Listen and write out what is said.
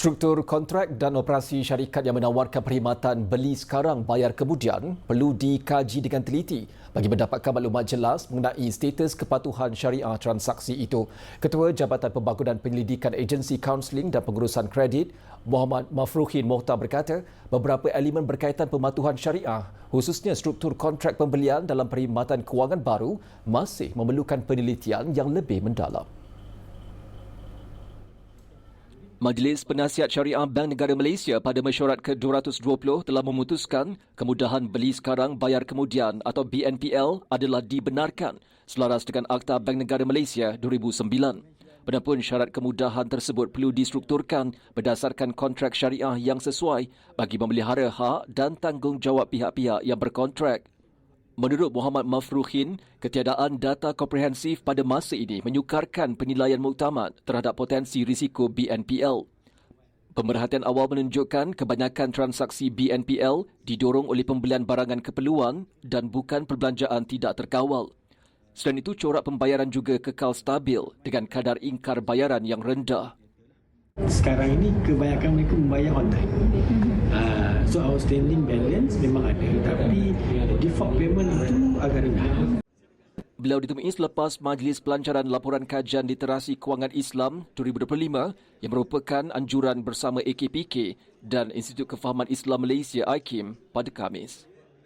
Struktur kontrak dan operasi syarikat yang menawarkan perkhidmatan beli sekarang bayar kemudian perlu dikaji dengan teliti bagi mendapatkan maklumat jelas mengenai status kepatuhan syariah transaksi itu. Ketua Jabatan Pembangunan Penyelidikan Agensi Kaunseling dan Pengurusan Kredit, Muhammad Mafruhin Mohtar berkata, beberapa elemen berkaitan pematuhan syariah, khususnya struktur kontrak pembelian dalam perkhidmatan kewangan baru, masih memerlukan penelitian yang lebih mendalam. Majlis Penasihat Syariah Bank Negara Malaysia pada mesyuarat ke-220 telah memutuskan kemudahan beli sekarang bayar kemudian atau BNPL adalah dibenarkan selaras dengan Akta Bank Negara Malaysia 2009. Penapun syarat kemudahan tersebut perlu distrukturkan berdasarkan kontrak syariah yang sesuai bagi memelihara hak dan tanggungjawab pihak-pihak yang berkontrak. Menurut Muhammad Mafruhin, ketiadaan data komprehensif pada masa ini menyukarkan penilaian muktamad terhadap potensi risiko BNPL. Pemerhatian awal menunjukkan kebanyakan transaksi BNPL didorong oleh pembelian barangan keperluan dan bukan perbelanjaan tidak terkawal. Selain itu, corak pembayaran juga kekal stabil dengan kadar ingkar bayaran yang rendah. Sekarang ini kebanyakan mereka membayar online. Outstanding balance memang ada tapi default payment itu agak rendah. Beliau ditemui selepas Majlis Pelancaran Laporan Kajian Literasi Kewangan Islam 2025 yang merupakan anjuran bersama AKPK dan Institut Kefahaman Islam Malaysia IKIM pada Khamis.